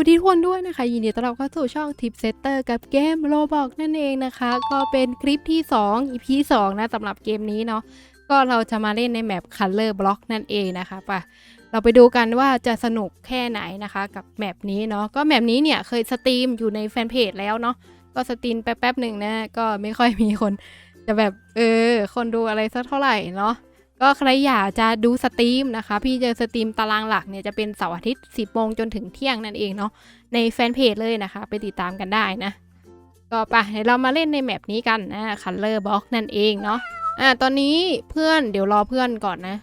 วัสดีทุกคนด้วยนะคะ ยินดีต้อนรับเข้าสู่ช่องทิปเซตเตอร์กับเกมโ o บอกนั่นเองนะคะ ก็เป็นคลิปที่ 2 EP 2 นะสำหรับเกมนี้เนาะก็เราจะมาเล่นในแมป Color Block นั่นเองนะคะป่ะเราไปดูกันว่าจะสนุกแค่ไหนนะคะ กับแมปนี้เนาะก็แมปนี้เนี่ยเคยสตรีมอยู่ในแฟนเพจแล้วเนาะก็สตรีมแป๊บๆหนึ่งนะก็ไม่ค่อยมีคนจะแบบเออคนดูอะไรสักเท่าไหร่เนาะ ก็ใครอยากจะดูสตรีมนะคะ พี่จะสตรีมตารางหลักเนี่ยจะเป็นเสาร์อาทิตย์ 10โมงจนถึงเที่ยงนั่นเองเนาะในแฟนเพจเลยนะคะ ไปติดตามกันได้นะ ก็ไปเดี๋ยวเรามาเล่นในแมปนี้กันนะ Color Box นั่นเองเนาะอ่าตอนนี้เพื่อนเดี๋ยวรอเพื่อนก่อนนะ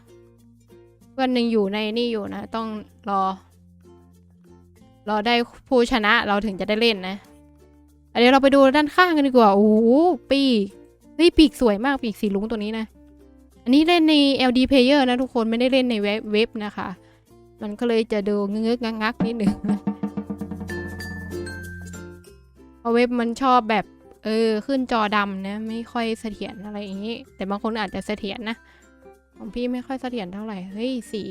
เพื่อนหนึ่งอยู่ในนี่อยู่นะ ต้องรอ รอได้ผู้ชนะเราถึงจะได้เล่นนะเดี๋ยวเราไปดูด้านข้างกันดีกว่าโอ้โหปีกเฮ้ยปีกสวยมากปีกสีลุงตัวนี้นะ อันนี้เล่นใน LD Player นะทุกคนไม่ได้เล่นในเว็บเว็บนะคะ มันก็เลยจะดูงึกๆงักนิดหนึ่งเพราะเว็บมันชอบแบบเออขึ้นจอดำนะไม่ค่อยเสถียรอะไรอย่างนี้ แต่บางคนอาจจะเสถียรนะของพี่ไม่ค่อยเสถียรเท่าไหร่เฮ้ยสี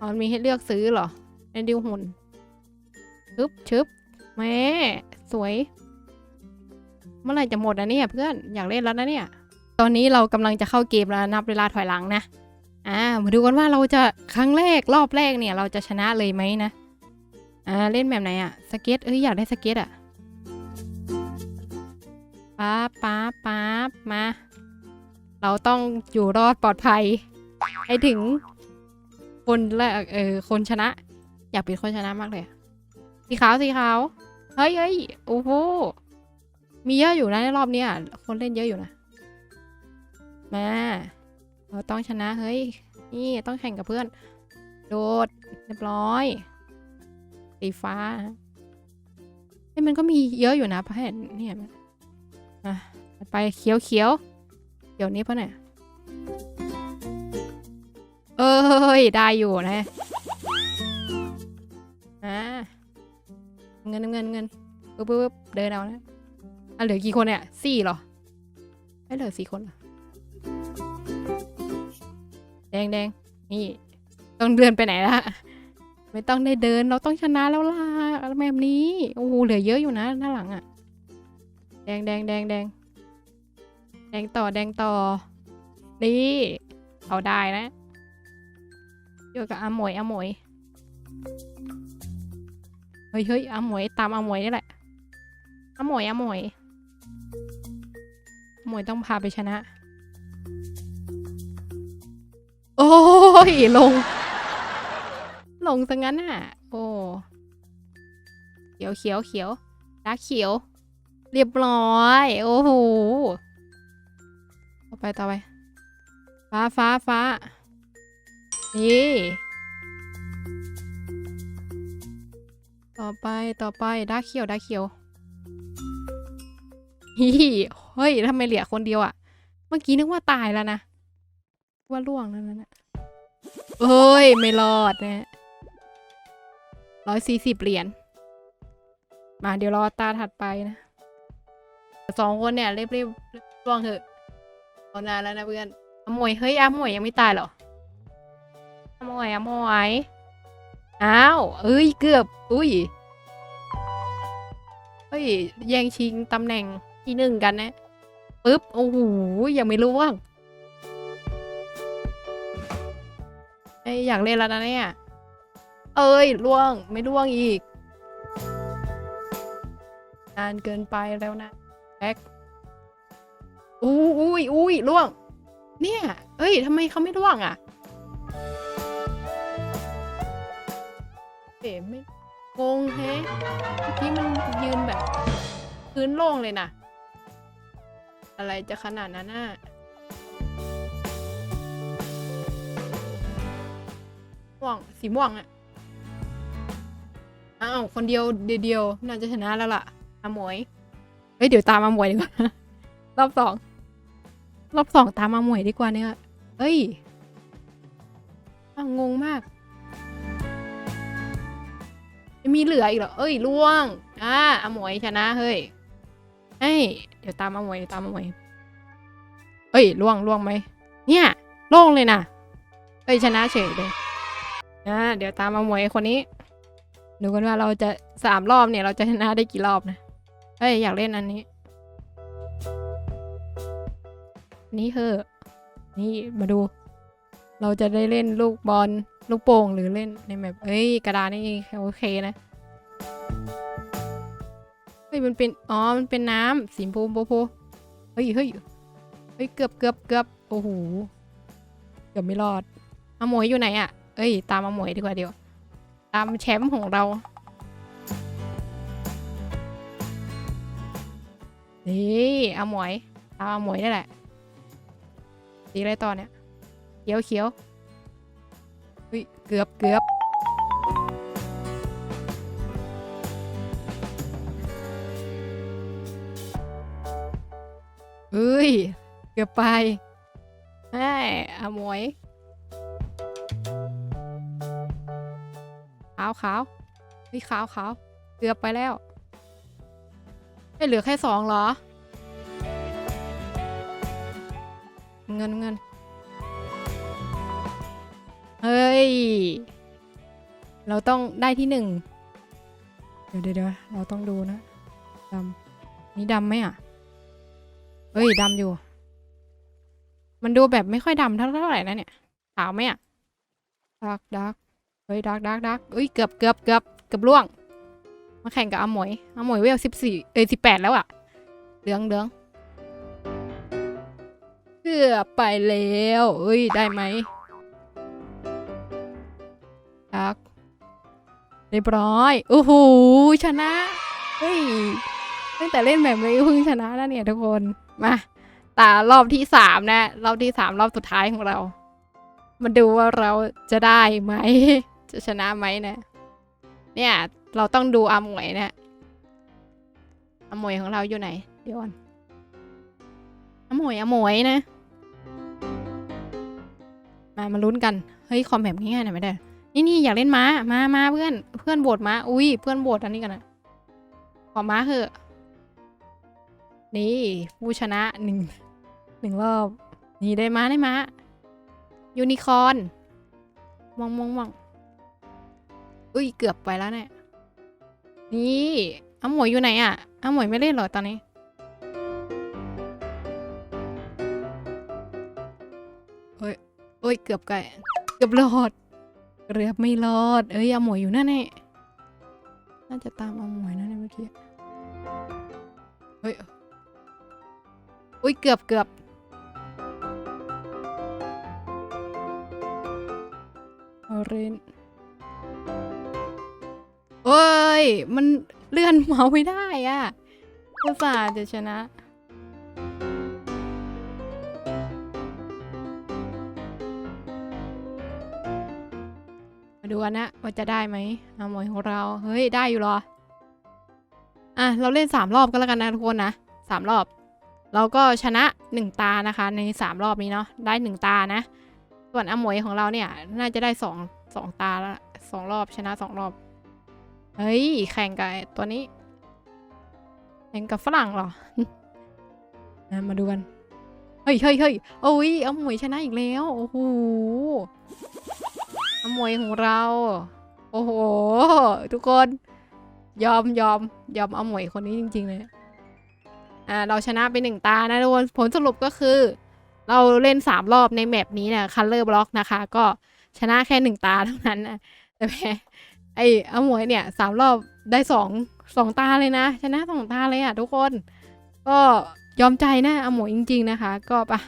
อ๋อมีให้เลือกซื้อเหรอในดิวหุ่นชึบชึบแม่สวย เมื่อไหร่จะหมดอะเนี่ยเพื่อนอยากเล่นแล้วนะเนี่ย ตอนนี้เรากำลังจะเข้าเกมแล้วนับเวลาถอยหลังนะ อ่า มาดูกันว่าเราจะครั้งแรกรอบแรกเนี่ย เราจะชนะเลยไหมนะ อ่า เล่นแบบไหนอะสเก็ต เอ้ยอยากได้สเก็ตอะป๊าป๊าป๊ามา เราต้องอยู่รอดปลอดภัย ให้ถึงคนแรกเออ คนชนะ อยากเป็นคนชนะมากเลยอะสีขาวสีขาว เฮ้ยเฮ้ยโอ้โห มีเยอะอยู่นะในรอบเนี้ยคนเล่นเยอะอยู่นะ มา เราต้องชนะ เฮ้ย นี่ต้องแข่งกับเพื่อน โดด เรียบร้อย สีฟ้าเฮ้มันก็มีเยอะอยู่นะพ่อเห็นเนี่ยอะไปเขียวเขียวเขียวนี้พ่อเนี่ย เอ้ย ได้อยู่นะอะเงินเงินเงินปึ๊บปึ๊บปึ๊บเดินเอานะอะเหลือกี่คนเนี่ยสี่เหรอไม่เหลือสี่คนเหรอ แดงแดงนี่ ต้องเดินไปไหนละไม่ต้องได้เดินเราต้องชนะแล้วล่ะแบบนี้โอ้โหเหลือเยอะอยู่นะหน้าหลังอะ่ะแดงแดงแดงแดงแดงต่อแดงต่อนี่เอาได้นะเกี่กับอาหมวยอาหมวยเฮ้ยเฮ้ยอาหมวยตามอาหมวยนี่แหละอาหมวยอาหมวยอาหมวยต้องพาไปชนะ โอ้ยลง ลงซะงั้นอะ โอ้เขียวเขียวเขียวดาเขียว เรียบร้อย โอ้โหต่อไปต่อไป ฟ้าฟ้าฟ้านี่ต่อไปต่อไปดาเขียวดาเขียวฮีเฮ้ยทำไมเหลือคนเดียวอะเมื่อกี้นึกว่าตายแล้วนะ ว่าล่วงนั่นน่ะเอ้ย ไม่รอดนะร้อยสี่สิบเหรียญ มาเดี๋ยวรอตาถัดไปนะ สองคนเนี่ยเรียบรียบล่วงเถอะรอนานแล้วนะเพื่อนอมวย เฮ้ยอมวยยังไม่ตายหรออมวยอมวยอ้าว เอ้ย เกือบ อุ้ย เฮ้ย แย่งชิงตำแหน่งที่หนึ่งกันนะ ปึ๊บ โอ้โห ยังไม่ล่วง เอ้ยอยากเล่นแล้วนะเนี่ย เอ้ยล่วงไม่ล่วงอีก นานเกินไปแล้วนะแบ็คอู้อุ้ยอุ้ยล่วง เนี่ย เอ้ยทำไมเขาไม่ล่วงอะเอ๋ไม่งงแฮะเมื่มันยืนแบบ พื้นโล่งเลยนะ อะไรจะขนาดนั้นน่ะ ม่วงสีม่วงอะอ้าวคนเดียวเดียวน่าจะชนะแล้วล่ะอาหมวยเฮ้ยเดี๋ยวตามอาหมวยดีกว่ารอบสองรอบสองตามอาหมวยดีกว่าเนี่ยเฮ้ยงงมากมีเหลืออีกเหรอเอ้ยล่วงอ่าอาหมวยชนะเฮ้ยเฮ้ยเดี๋ยวตามอาหมวยตามอาหมวยเอ้ยล่วงล่วงไหมเนี่ยโล่งเลยนะเอ้ยชนะเฉยเลย อ่าเดี๋ยวตามมาหมวยคนนี้ ดูกันว่าเราจะสามรอบเนี่ย เราจะชนะได้กี่รอบนะเฮ้ย อยากเล่นอันนี้ นี่เถอนี่มาดู เราจะได้เล่นลูกบอลลูกโป่งหรือเล่นในแบบเอ้ย กระดานนี่โอเคนะเฮ้ยมันเป็น อ๋อ มันเป็นน้ำสีชมพูโปโพเฮ้ยเฮ้ยเฮ้ย เกือบเกือบเกือบโอ้โห เกือบไม่รอดอาหมวยอยู่ไหนอะ่ะ เอ้ย ตามอาหมวยดีกว่าเดี๋ยว ตามแชมป์ของเรานี่อาหมวย ตามอาหมวยนี่แหละสีอะไรต่อเนี่ย เขียวเขียวเฮ้ย เกือบเกือบเอ้ย เกือบไปแม่อาหมวยาวขาวเฮ้ยขาวขาวเกือบไปแล้วไม่เหลือแค่สองเหรอ เงินเงินเฮ้ย เราต้องได้ที่หนึ่ง เดี๋ยวเดี๋ยวเราต้องดูนะดำนี่ดำไหมอะ เฮ้ยดำอยู่ มันดูแบบไม่ค่อยดำเท่าไหร่นะเนี่ย ขาวไหมอะดักดัก เฮ้ยดักดักดักเอ้ยเกือบเกือบเกือบเกือบล่วง มาแข่งกับอาหมวยอาหมวยเวลสิบสี่เอ้ยสิบแปดแล้วอะเหลืองเหลืองเกือบไปแล้วเอ้ยได้ไหมดักเรียบร้อยโอ้โหชนะเฮ้ยตั้งแต่เล่นแบบนี้เพิ่งชนะแล้วเนี่ยทุกคนมาตารอบที่สามนะรอบที่สามรอบสุดท้ายของเรา มาดูว่าเราจะได้ไหม จะชนะไหมนะ เนี่ย เราต้องดูอามวยเนี่ยอามวยของเราอยู่ไหน เดี๋ยวก่อนอามวยอามวยนะ มามาลุ้นกัน เฮ้ยคอมแบบง่ายๆหน่อยไม่ได้ นี่นี่อยากเล่นม้า มามาเพื่อน เพื่อนโบดม้า อุ้ยเพื่อนโบดอันนี้กันนะขอม้าเถอะ นี่ผู้ชนะหนึ่งหนึ่งรอบ นี่ได้ม้าได้ม้ายูนิคอร์นมองมองมอง อุ้ยเกือบไปแล้วเนี่ย นี่อาหมวยอยู่ไหนอะอาหมวยไม่เล่นหรอตอนนี้เอ้ยเอ้ยเกือบไก่เกือบรอด เกือบไม่รอด เอ้ยอาหมวยอยู่นั่นแน่น่าจะตามอาหมวยนั่นเมื่อกี้ เฮ้ยอุ้ยเกือบเกือบออเรน มันเลื่อนเมาส์ไม่ได้อะอุตส่าห์จะชนะ มาดูกันนะว่าจะได้ไหมอาหมวยของเรา เฮ้ย ได้อยู่หรอ อะ เราเล่นสามรอบก็แล้วกันนะทุกคนนะสามรอบ เราก็ชนะหนึ่งตานะคะ ในสามรอบนี้เนาะ ได้หนึ่งตานะ ส่วนอาหมวยของเราเนี่ย น่าจะได้สองสองตาแล้วสองรอบชนะสองรอบ เฮ้ย แข่งกับตัวนี้ แข่งกับฝรั่งเหรอนะมาดูกัน เฮ้ยเฮ้ยเฮ้ยโอ้ยอาหมวยชนะอีกแล้ว โอ้โหเอาหมวยของเรา โอ้โห ทุกคน ยอมยอมยอมเอาหมวยคนนี้จริง ๆ เลย อ่า เราชนะไปหนึ่งตานะทุกคน ผลสรุปก็คือ เราเล่นสามรอบในแมปนี้เนี่ย color block นะคะ ก็ชนะแค่หนึ่งตาเท่านั้นนะแต่แพ้ ไอ้อมวยเนี่ยสามรอบได้สองสองตาเลยนะ ชนะสองตาเลยอะทุกคน ก็ยอมใจนะอมวยจริง ๆนะคะ ก็ปะ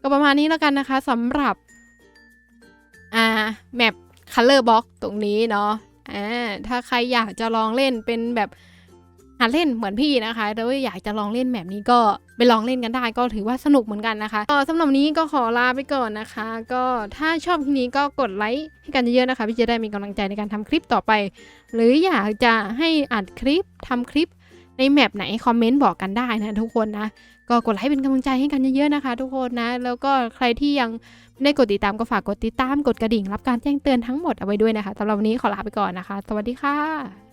ก็ประมาณนี้แล้วกันนะคะสำหรับอ่าแมป color box ตรงนี้เนาะอ่าถ้าใครอยากจะลองเล่นเป็นแบบ หัดเล่นเหมือนพี่นะคะแล้วอยากจะลองเล่นแบบนี้ก็ไปลองเล่นกันได้ก็ถือว่าสนุกเหมือนกันนะคะก็สำหรับนี้ก็ขอลาไปก่อนนะคะ ก็ถ้าชอบคลิปนี้ก็กดไลค์ให้กันเยอะๆนะคะ พี่จะได้มีกำลังใจในการทำคลิปต่อไป หรืออยากจะให้อัดคลิปทำคลิปในแมปไหนคอมเมนต์บอกกันได้นะทุกคนนะก็กดไลค์เป็นกำลังใจให้กันเยอะๆนะคะ ทุกคนนะ แล้วก็ใครที่ยังไม่ได้กดติดตามก็ฝากกดติดตามกดกระดิ่ง รับการแจ้งเตือนทั้งหมดเอาไว้ด้วยนะคะสำหรับวันนี้ขอลาไปก่อนนะคะ สวัสดีค่ะ